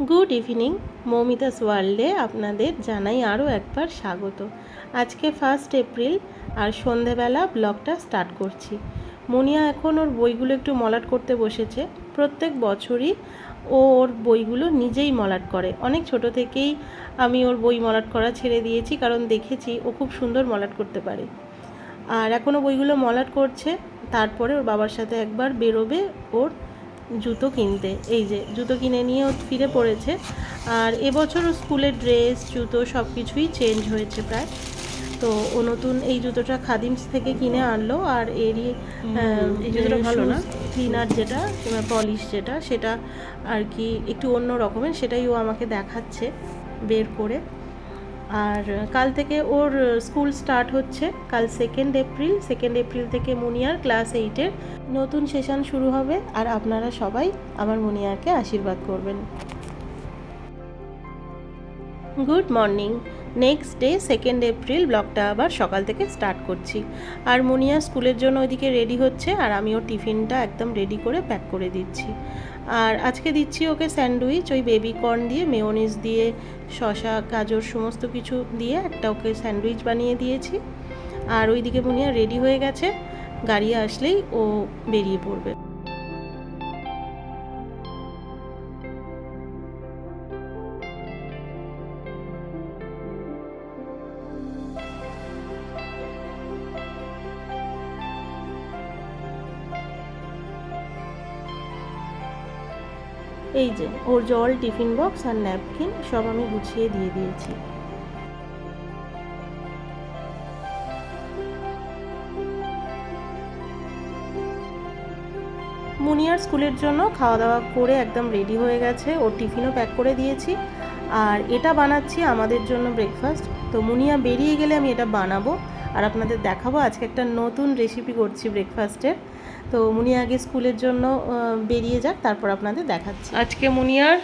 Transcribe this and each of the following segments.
Good evening, Moumita's ওয়ার্ল্ডে আপনাদের জানাই আরও একবার স্বাগত। আজকে ফার্স্ট এপ্রিল আর সন্ধেবেলা ব্লগটা স্টার্ট করছি। মুনিয়া এখন ওর বইগুলো একটু মলাট করতে বসেছে। প্রত্যেক বছরই ও ওর বইগুলো নিজেই মলাট করে। অনেক ছোট থেকেই আমি ওর বই মলাট করা ছেড়ে দিয়েছি কারণ দেখেছি ও খুব সুন্দর মলাট করতে পারে। আর এখনও বইগুলো মলাট করছে, তারপরে ওর বাবার সাথে একবার বেরোবে ওর জুতো কিনতে এই যে জুতো কিনে নিয়ে ও ফিরে পড়েছে। আর এবছর স্কুলের ড্রেস জুতো সব কিছুই চেঞ্জ হয়েছে প্রায়। তো ও নতুন এই জুতোটা খাদিমস থেকে কিনে আনলো আর এরই এই জুতোটা ভালো না? ক্লিনার যেটা পলিশ যেটা সেটা আর কি একটু অন্য রকমের সেটাই ও আমাকে দেখাচ্ছে বের করে। আর কাল থেকে ওর স্কুল স্টার্ট হচ্ছে কাল সেকেন্ড এপ্রিল সেকেন্ড এপ্রিল থেকে মুনিয়ার ক্লাস এইটের নতুন সেশন শুরু হবে আর আপনারা সবাই আমার মুনিয়াকে আশীর্বাদ করবেন। Good morning next day second April ব্লগটা আবার সকাল থেকে স্টার্ট করছি। আর মুনিয়া স্কুলের জন্য ওইদিকে রেডি হচ্ছে আর আমি ওর টিফিনটা একদম রেডি করে প্যাক করে দিচ্ছি। আর আজকে দিচ্ছি ওকে স্যান্ডউইচ, ওই বেবি কর্ন দিয়ে মেয়োনিজ দিয়ে শশা গাজর, সমস্ত কিছু দিয়ে একটা ওকে স্যান্ডউইচ বানিয়ে দিয়েছি। আর ওইদিকে মুনিয়া রেডি হয়ে গেছে, গাড়ি আসলেই ও বেরিয়ে পড়বে। এই যে, ওর জল, টিফিন বক্স আর ন্যাপকিন সব আমি গুছিয়ে দিয়ে দিয়েছি। মুনিয়ার স্কুলের জন্য খাওয়া দাওয়া করে একদম রেডি হয়ে গেছে। ওর টিফিনও প্যাক করে দিয়েছি। আর এটা বানাচ্ছি আমাদের জন্য ব্রেকফাস্ট তো মুনিয়া বেরিয়ে গেলে আমি এটা বানাবো। আর আপনাদের দেখাবো, আজকে একটা নতুন রেসিপি করছি ব্রেকফাস্টের তো মুনিয়া আগে স্কুলের জন্য বেরিয়ে যাক তারপর আপনাদের দেখাচ্ছি। আজকে মুনিয়ার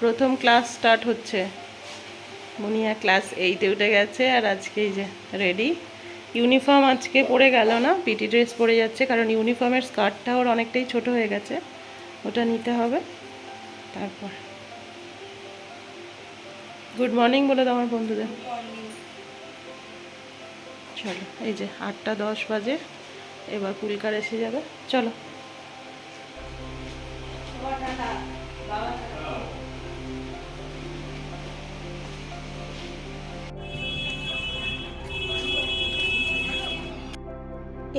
প্রথম ক্লাস স্টার্ট হচ্ছে। মুনিয়া ক্লাস এইটে উঠে গেছে আর আজকে এই যে রেডি ইউনিফর্ম আজকে পরে গেল না পিটি ড্রেস পরে যাচ্ছে কারণ ইউনিফর্মের স্কার্টটা ওর অনেকটাই ছোট হয়ে গেছে। ওটা নিতে হবে। তারপর। গুড মর্নিং বলে দাও আমার বন্ধুদের। চলো এই যে আটটা দশ বাজে। এবার কুলকার এসে যাবে। চলো।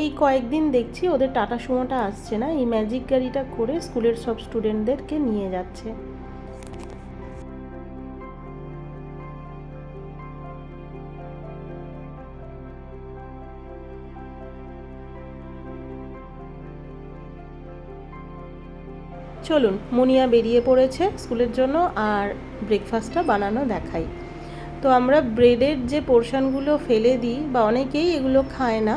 এই কয়েকদিন দেখছি ওদের টাটা সুমোটা আসছে না। এই ম্যাজিক গাড়িটা করে স্কুলের সব স্টুডেন্টদেরকে নিয়ে যাচ্ছে। চলুন, মুনিয়া বেরিয়ে পড়েছে স্কুলের জন্য আর ব্রেকফাস্টটা বানানো দেখাই। তো আমরা ব্রেডের যে পোর্শনগুলো ফেলে দিই, বা অনেকেই এগুলো খায় না,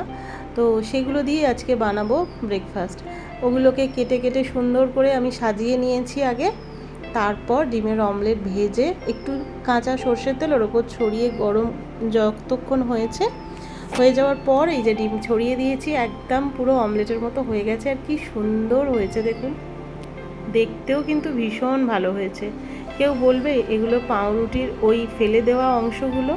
তো সেগুলো দিয়ে আজকে বানাবো ব্রেকফাস্ট ওগুলোকে কেটে কেটে সুন্দর করে আমি সাজিয়ে নিয়েছি আগে। তারপর ডিমের অমলেট ভেজে একটু কাঁচা সর্ষের তেল, ওর ওপর ছড়িয়ে গরম যতক্ষণ হয়েছে, হয়ে যাওয়ার পর এই যে ডিম ছড়িয়ে দিয়েছি, একদম পুরো অমলেটের মতো হয়ে গেছে। আর কি সুন্দর হয়েছে, দেখুন। দেখতেও কিন্তু ভীষণ ভালো হয়েছে। কেউ বলবে এগুলো পাউরুটির ওই ফেলে দেওয়া অংশগুলো?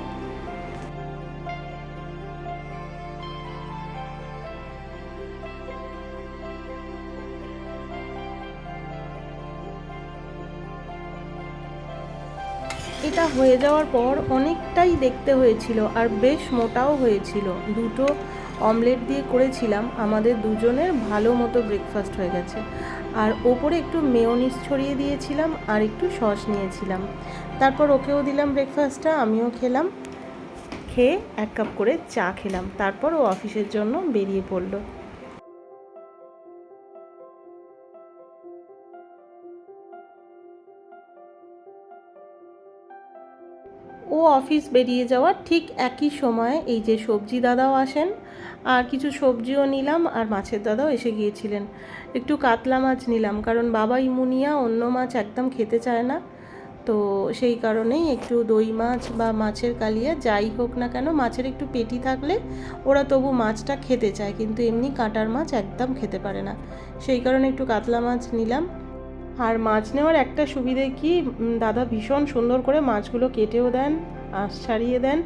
এটা হয়ে যাওয়ার পর অনেকটাই দেখতে হয়েছিল আর বেশ মোটাও হয়েছিল। দুটো অমলেট দিয়ে করেছিলাম, আমাদের দুজনের ভালো মতো ব্রেকফাস্ট হয়ে গেছে। আর ওপরে একটু মেয়োনিজ ছড়িয়ে দিয়েছিলাম আর একটু সস নিয়েছিলাম। তারপর ওকেও দিলাম ব্রেকফাস্টটা আমিও খেলাম। খেয়ে এক কাপ করে চা খেলাম। তারপর ও অফিসের জন্য বেরিয়ে পড়ল। ও অফিস বেরিয়ে যাওয়ার ঠিক একই সময়ে এই যে সবজি দাদাও আসেন আর কিছু সবজিও নিলাম আর মাছের দাদাও এসে গিয়েছিলেন। একটু কাতলা মাছ নিলাম, কারণ বাবা ইমুনিয়া অন্য মাছ একদম খেতে চায় না। তো সেই কারণেই একটু দই মাছ বা মাছের কালিয়া, যাই হোক না কেন, মাছের একটু পেটি থাকলে ওরা তবু মাছটা খেতে চায়, কিন্তু এমনি কাঁটার মাছ একদম খেতে পারে না। সেই কারণে একটু কাতলা মাছ নিলাম। আর মাছ নেওয়ার একটা সুবিধে কি? দাদা ভীষণ সুন্দর করে মাছগুলো কেটেও দেন, আঁশ ছাড়িয়ে দেন।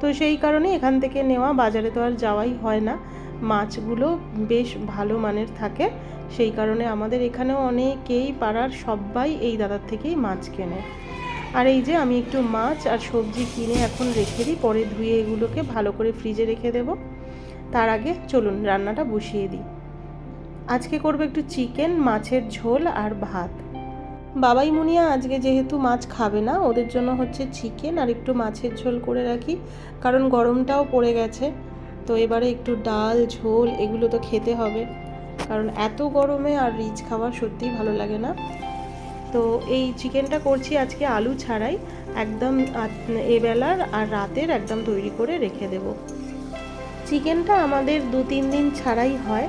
তো সেই কারণে এখান থেকে নেওয়া, বাজারে তো আর যাওয়াই হয় না। মাছগুলো বেশ ভালো মানের থাকে। সেই কারণে আমাদের এখানেও অনেকেই পাড়ার সবাই এই দাদার থেকেই মাছ কেনে। আর এই যে আমি একটু মাছ আর সবজি কিনে এখন রেখে দিই, পরে ধুয়ে এগুলোকে ভালো করে ফ্রিজে রেখে দেব। তার আগে চলুন রান্নাটা বসিয়ে দিই। আজকে করব একটু চিকেন, মাছের ঝোল আর ভাত। বাবাই মুনিয়া আজকে যেহেতু মাছ খাবে না, ওদের জন্য হচ্ছে চিকেন আর একটু মাছের ঝোল করে রাখি, কারণ গরমটাও পড়ে গেছে। তো এবারে একটু ডাল, ঝোল এগুলো তো খেতে হবে, কারণ এত গরমে আর রিচ খাওয়া সত্যিই ভালো লাগে না। তো এই চিকেনটা করছি আজকে আলু ছাড়াই, একদম এবেলার আর রাতের একদম তৈরি করে রেখে দেব। চিকেনটা আমাদের দু তিন দিন ছাড়াই হয়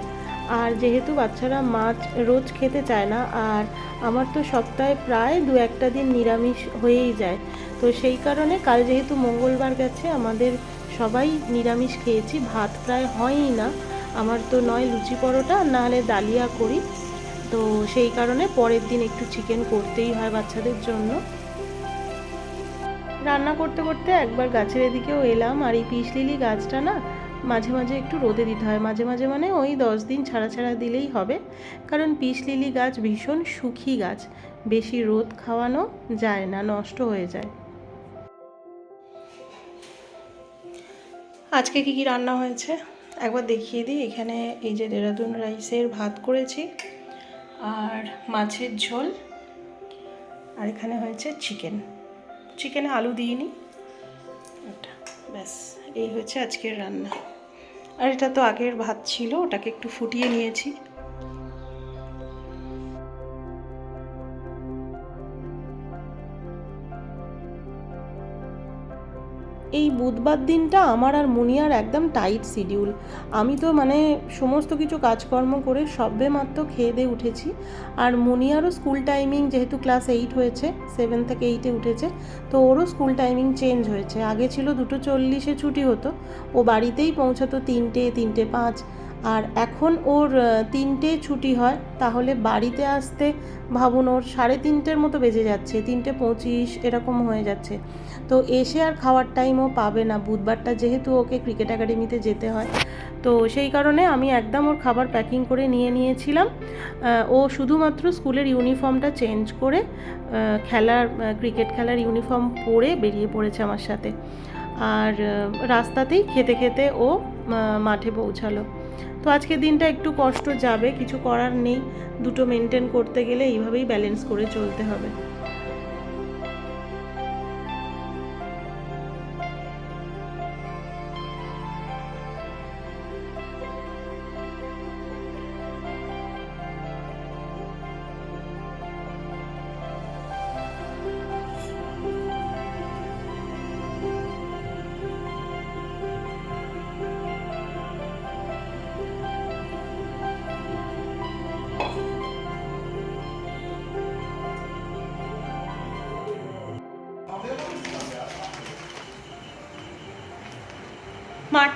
আর যেহেতু বাচ্চারা মাছ রোজ খেতে চায় না, আর আমার তো সপ্তাহে প্রায় দু একটা দিন নিরামিষ হয়েই যায়। তো সেই কারণে কাল যেহেতু মঙ্গলবার গেছে, আমাদের সবাই নিরামিষ খেয়েছি, ভাত প্রায় হয়ই না। আমার তো নয় লুচি পরোটা না হলে ডালিয়া করি। তো সেই কারণে পরের দিন একটু চিকেন করতেই হয় বাচ্চাদের জন্য। রান্না করতে করতে একবার গাছের এদিকেও এলাম, আর এই পিস লিলি গাছটা না মাঝে মাঝে একটু রোদে দিতে হয়। মাঝে মাঝে মানে ওই দশ দিন ছাড়া ছাড়া দিলেই হবে। কারণ পিস লিলি গাছ ভীষণ সুখী গাছ। বেশি রোদ খাওয়ানো যায় না, নষ্ট হয়ে যায়। আজকে কি কি রান্না হয়েছে? একবার দেখিয়ে দিই। এখানে এই যে দেরাদুন রাইসের ভাত করেছি আর মাছের ঝোল। আর এখানে হয়েছে চিকেন। চিকেনে আলু দিইনি। এটা ব্যাস। এই হচ্ছে আজকের রান্না। আর এটা তো আগের ভাত ছিল ওটাকে একটু ফুটিয়ে নিয়েছি। এই বুধবার দিনটা আমার আর মুনিয়ার একদম টাইট শিডিউল আমি তো মানে সমস্ত কিছু কাজকর্ম করে সবে মাত্র খেয়ে দিয়ে উঠেছি। আর মুনিয়ারও স্কুল টাইমিং যেহেতু ক্লাস এইট হয়েছে সেভেন থেকে এইটে উঠেছে, তো ওরও স্কুল টাইমিং চেঞ্জ হয়েছে। আগে ছিল দুটো চল্লিশে ছুটি হতো, ও বাড়িতেই পৌঁছাতো তিনটে তিনটে পাঁচ। আর এখন ওর তিনটে ছুটি হয়, তাহলে বাড়িতে আসতে ভাবুন ওর সাড়ে তিনটের মতো বেজে যাচ্ছে, তিনটে পঁচিশ এরকম হয়ে যাচ্ছে। তো এসে আর খাওয়ার টাইমও পাবে না, বুধবারটা যেহেতু ওকে ক্রিকেট একাডেমিতে যেতে হয়। তো সেই কারণে আমি একদম ওর খাবার প্যাকিং করে নিয়ে নিয়েছিলাম। ও শুধুমাত্র স্কুলের ইউনিফর্মটা চেঞ্জ করে খেলার ক্রিকেট খেলার ইউনিফর্ম পরে বেরিয়ে পড়েছে আমার সাথে। আর রাস্তাতেই খেতে খেতে ও মাঠে পৌঁছালো। তো আজকে দিনটা একটু কষ্ট যাবে, কিছু করার নেই। দুটো মেনটেন করতে গেলে এইভাবেই ব্যালেন্স করে চলতে হবে।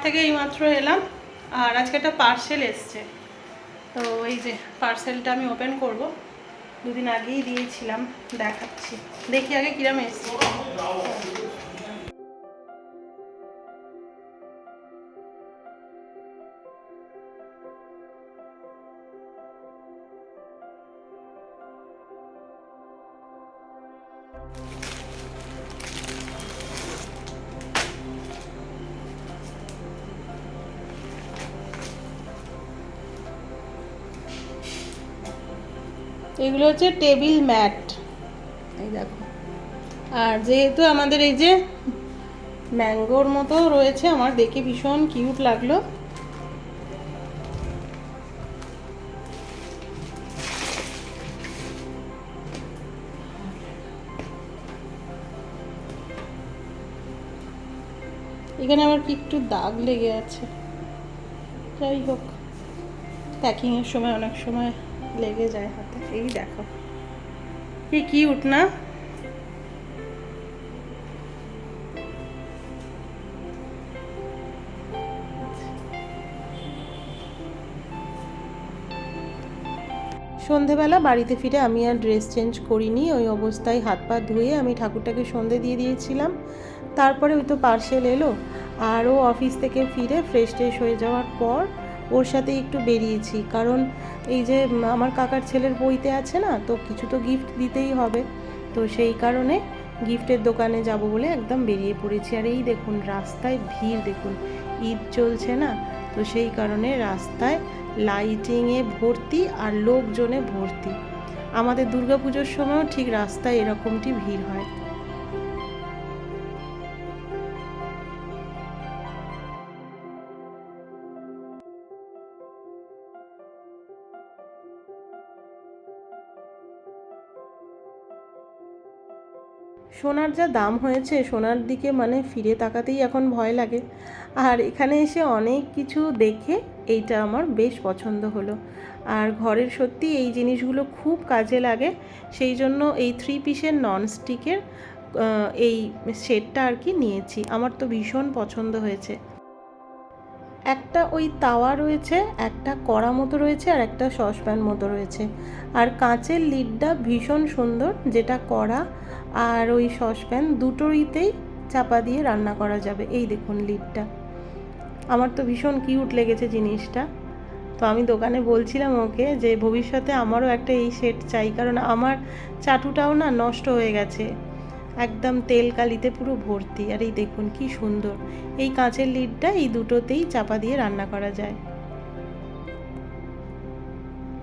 থেকে এইমাত্র এলাম, আর আজকে একটা পার্সেল এসছে। তো এই যে পার্সেলটা আমি ওপেন করব। দুদিন আগেই দিয়েছিলাম, দেখাচ্ছি। দেখি আগে কিরম এসছে। এগুলো হচ্ছে টেবিল ম্যাট। এই দেখো। আর যেহেতু আমাদের এই যে ম্যাঙ্গোর মতো রয়েছে, আমার দেখে ভীষণ কিউট লাগল। এখানে আমার কি একটু দাগ লেগে আছে। যাই হোক প্যাকিংয়ের সময় অনেক সময় লেগে যায় হাতে। এই দেখো। কি কিউট না? সন্ধেবেলা বাড়িতে ফিরে আমি আর ড্রেস চেঞ্জ করিনি, ওই অবস্থায় হাত পা ধুয়ে আমি ঠাকুরটাকে সন্ধে দিয়ে দিয়েছিলাম। তারপরে ওই তো পার্সেল এলো, আর ও অফিস থেকে ফিরে ফ্রেশ ট্রেশ হয়ে যাওয়ার পর ওর সাথে একটু বেরিয়েছি। কারণ এই যে আমার কাকার ছেলের বইতে আছে না, তো কিছু তো গিফট দিতেই হবে। তো সেই কারণে গিফটের দোকানে যাব বলে একদম বেরিয়ে পড়েছি। আর এই দেখুন, রাস্তায় ভিড় দেখুন, ঈদ চলছে না? তো সেই কারণে রাস্তায় লাইটিংয়ে ভর্তি আর লোকজনে ভর্তি। আমাদের দুর্গাপুজোর সময়ও ঠিক রাস্তায় এরকমটি ভিড় হয়। সোনার যা দাম হয়েছে, সোনার দিকে মানে ফিরে তাকাতেই এখন ভয় লাগে। আর এখানে এসে অনেক কিছু দেখে এইটা আমার বেশ পছন্দ হলো। আর ঘরের সত্যি এই জিনিসগুলো খুব কাজে লাগে, সেই জন্য এই থ্রি পিসের ননস্টিকের এই সেটটা আর কি নিয়েছি। আমার তো ভীষণ পছন্দ হয়েছে। একটা ওই তাওয়া রয়েছে, একটা কড়া মতো রয়েছে, আর একটা সসপ্যান মতো রয়েছে। আর কাঁচের লিডটা ভীষণ সুন্দর, যেটা কড়া আর ওই সসপ্যান দুটোইতেই চাপা দিয়ে রান্না করা যাবে। এই দেখুন লিডটা। আমার তো ভীষণ কিউট লেগেছে জিনিসটা। তো আমি দোকানে বলছিলাম ওকে যে, ভবিষ্যতে আমারও একটা এই সেট চাই, কারণ আমার চাটুটাও না নষ্ট হয়ে গেছে। একদম তেল কালিতে পুরো ভর্তি। আর এই দেখুন কি সুন্দর। এই কাঁচের লিডটা এই দুটোতেই চাপা দিয়ে রান্না করা যায়।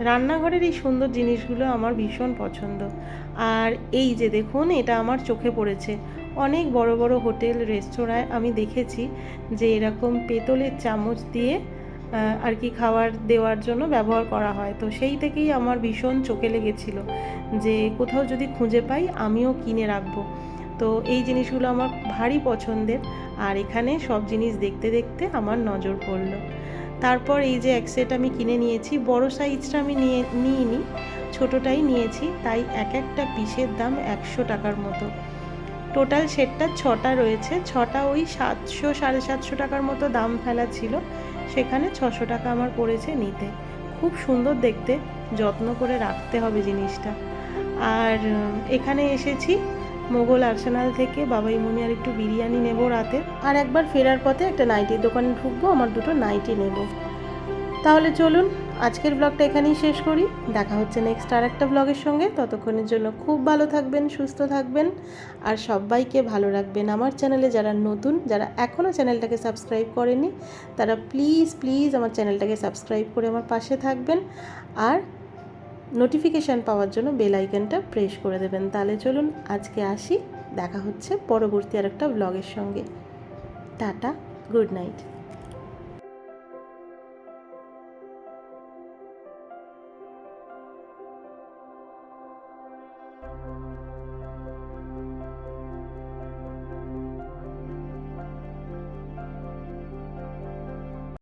রান্নাঘরের এই সুন্দর জিনিসগুলো আমার ভীষণ পছন্দ। আর এই যে দেখুন, এটা আমার চোখে পড়েছে। অনেক বড় বড় হোটেল, রেস্তোরাঁয় আমি দেখেছি যে এরকম পেতলের চামচ দিয়ে আর কি খাবার দেওয়ার জন্য ব্যবহার করা হয়। তো সেই থেকেই আমার ভীষণ চোখে লেগেছিল যে কোথাও যদি খুঁজে পাই, আমিও কিনে রাখব। তো এই জিনিসগুলো আমার ভারী পছন্দের। আর এখানে সব জিনিস দেখতে দেখতে আমার নজর পড়ল। তারপর এই যে এক সেট আমি কিনে নিয়েছি, বড় সাইজটা আমি নিয়ে, নিইনি, ছোটোটাই নিয়েছি, তাই এক একটা পিসের দাম একশো টাকার মতো। টোটাল সেটটা ছটা রয়েছে, ছটা ওই সাতশো, সাড়ে সাতশো টাকার মতো দাম ফেলা ছিল, সেখানে ছশো টাকা আমার পড়েছে নিতে। খুব সুন্দর দেখতে, যত্ন করে রাখতে হবে জিনিসটা। আর এখানে এসেছি মোগল আর্সেনাল থেকে বাবাই মনি আর একটু বিরিয়ানি নেব রাতে। আর একবার ফেরার পথে একটা নাইটির দোকানে ঢুকবো, আমার দুটো নাইটি নেব। তাহলে চলুন, আজকের ব্লগটা এখানেই শেষ করি। দেখা হচ্ছে নেক্সট আর একটা ব্লগের সঙ্গে। ততক্ষণের জন্য খুব ভালো থাকবেন, সুস্থ থাকবেন। আর সবাইকে ভালো রাখবেন। আমার চ্যানেলে যারা নতুন, যারা এখনও চ্যানেলটাকে সাবস্ক্রাইব করেনি, তারা প্লিজ প্লিজ আমার চ্যানেলটাকে সাবস্ক্রাইব করে আমার পাশে থাকবেন। আর নোটিফিকেশান পাওয়ার জন্য বেল আইকনটা প্রেস করে দেবেন। তাহলে চলুন আজকে আসি, দেখা হচ্ছে পরবর্তী আর একটা ব্লগের সঙ্গে। Tata good night